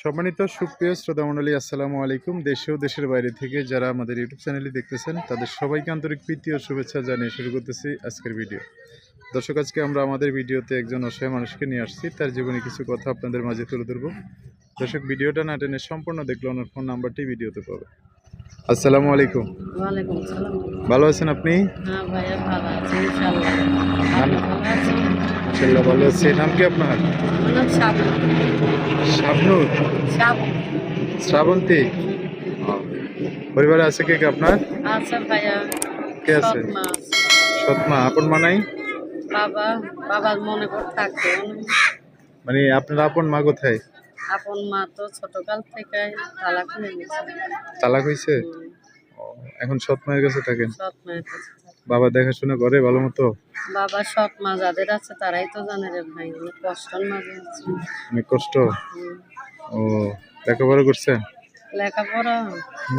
সম্মানিত সুপ্রিয় শ্রোতামণ্ডলী, আসসালামু আলাইকুম। দেশে ও দেশের বাইরে থেকে যারা আমাদের ইউটিউব চ্যানেলটি দেখতেছেন, তাদের সবাইকে আন্তরিক প্রীতি ও শুভেচ্ছা জানিয়ে শুরু করতেছি আজকের ভিডিও। দর্শক, আজকে আমরা আমাদের ভিডিওতে একজন অসহায় মানুষকে নিয়ে আসছি। তার জীবনে কিছু কথা আপনাদের মাঝে তুলে ধরবো। দর্শক, ভিডিওটা না টেনে সম্পূর্ণ দেখলে ওনার ফোন নাম্বারটি ভিডিওতে পাবে আসসালামু আলাইকুম। ভালো আছেন আপনি? হ্যাঁ ইনশাল্লাহ ভালো আছে নাম? কি আপনার? শাবনুর। শ্রাবন্তী? পরিবারে আছে কে কে আপনার? কে আছে? সৎ সৎমা আপন মানাই বাবা বাবার মনে করে থাকতো। মানে আপনার আপন মা কোথায়? আপন মা তো ছোটকাল থেকে তালাক হয়ে গেছে। তালাক হয়েছে ও, এখন সৎ মায়ের কাছে থাকেন? সৎ মায়ের কাছে বাবা দেখাশোনা করে ভালো মতো? বাবা সৎ মা যাদের আছে তারাই তো জানে রে ভাই অনেক কষ্টের মাঝে আছে। অনেক কষ্ট? ও লেখাপড়া করছেন? লেখাপড়া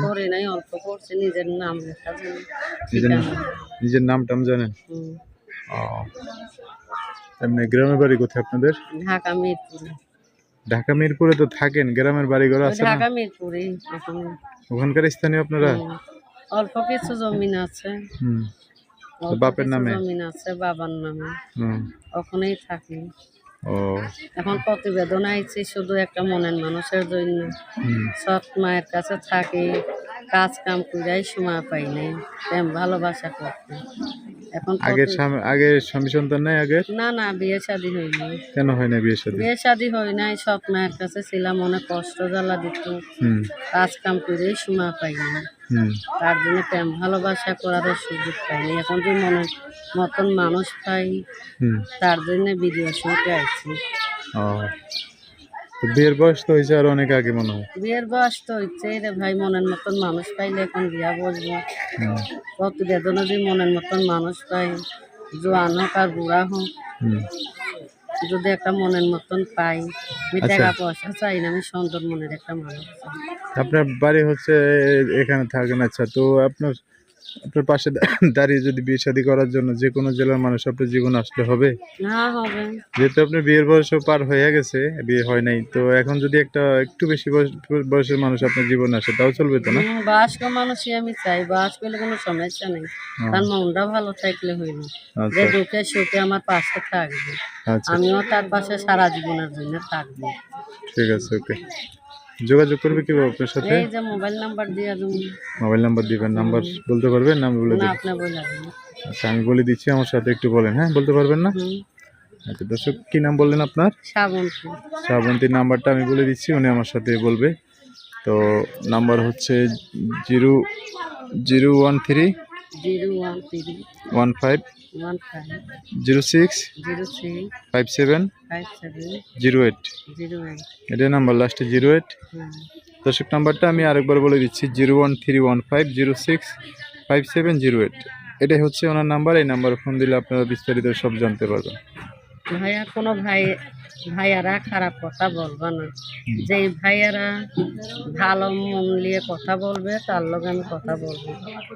করি নাই অল্প করছি নিজের নাম লেখা জানি নিজের। নিজের নাম টাম জানেন? ও। এমনি গ্রামের বাড়ি কোথায় আপনাদের? ঢাকা মিরপুরে। ঢাকা মিরপুরে তো থাকেন গ্রামের বাড়ি ঘর আছে না? ঢাকা মিরপুরে ওখানকার স্থানীয় আপনারা? অল্প কিছু জমিন আছে। হুম বাপের নামে? জমিন আছে বাবার নামে। হুম। ওখানেই থাকি। ও। এখন প্রতিবেদন আইছি শুধু একটা মনের মানুষের জন্য। সৎ মায়ের কাছে থাকি কাজ কাম করাই সময় পাই নাই। ভালোবাসা করতে। এখন আগের প্রতি- স্বামী আগের স্বামী সন্তান নাই আগের? না না বিয়ে শাদি হয়নি। কেন হয় না বিয়ে সাথে বিয়ে শাদি হয় নাই সৎ মায়ের কাছে ছিলাম অনেক কষ্ট জ্বালা দিত। কাজ কাম সময় পাই হুম। তার জন্য প্রেম ভালোবাসা করারও সুযোগ পাইনি। এখন যে মনের মতন মানুষ পাই হুম। তার জন্য তো বিয়ের বয়স তো হয়েছে আর অনেক আগে মনে হয়। বিয়ের বয়স তো হচ্ছে রে ভাই মনের মতন মানুষ পাইলে এখন বিয়া বসবো। হুম। প্রতিবেদনে যে মনের মতন মানুষ পাই জোয়ান হোক আর বুড়া হোক। যদি একটা মনের মতন পাই আমি আচ্ছা। টাকা পয়সা চাই না আমি সুন্দর মনের একটা মানুষ আপনার বাড়ি হচ্ছে এখানে থাকেন আচ্ছা। তো আপনার আপনার পাশে দাঁড়িয়ে যদি বিয়ে শাদী করার জন্য যে কোনো জেলার মানুষ আপনার জীবন আসলে হবে? যেহেতু আপনার বিয়ের বয়সও পার হয়ে গেছে বিয়ে হয় নাই তো এখন যদি একটা একটু বেশি বয়স বয়সের মানুষ আপনার জীবনে আসে তাও চলবে তো না? বয়স্ক মানুষই আমি চাই বয়স্ক হলে কোনো সমস্যা নেই। তার মনটা ভালো থাকলে হইল। যে আচ্ছা। দুঃখে সুখে আমার পাশে থাকবে। আচ্ছা। আমিও তার পাশে সারা জীবনের জন্য থাকব। ঠিক আছে ওকে। যোগাযোগ করবে কি আপনার সাথে? এই যে মোবাইল নাম্বার দিয়ে মোবাইল নাম্বার দিবেন নাম্বার বলতে পারবেন নাম বলে না দিবেন আপনি বলে আচ্ছা আমি বলে দিচ্ছি আমার সাথে একটু বলেন হ্যাঁ বলতে পারবেন না? আচ্ছা দর্শক কি নাম বললেন আপনার? শ্রাবন্তী। শ্রাবন্তীর নাম্বারটা আমি বলে দিচ্ছি উনি আমার সাথে বলবে। তো নাম্বার হচ্ছে zero zero one three zero one three one five one five zero six zero five seven five seven zero eight zero eight এটা নাম্বার লাস্টে জিরো এইট হুম দর্শক নাম্বারটা আমি আরেকবার বলে দিচ্ছি zero one three one five zero six five seven zero eight. এটাই হচ্ছে ওনার নাম্বার এই নাম্বারে ফোন দিলে আপনারা বিস্তারিত সব জানতে পারবেন। ভাইয়া, কোনো ভাই, ভাইয়ারা খারাপ কথা বলবে না। যে ভাইয়ারা ভালো মন নিয়ে কথা বলবে, তার লগে আমি কথা বলব।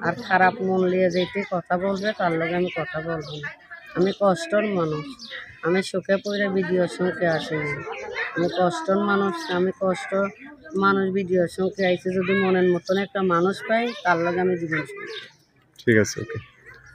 আর খারাপ মন নিয়ে যেতে কথা বলবে, তার লগে আমি কথা বলব না। আমি কষ্টর মানুষ। আমি সুখে পড়ে ভিডিও শুনতে আসিনি। আমি কষ্টর মানুষ। আমি কষ্ট মানুষ ভিডিও শুনতে আইছি। যদি মনের মতন একটা মানুষ পাই, তার লগে আমি জীবন ঠিক আছে ওকে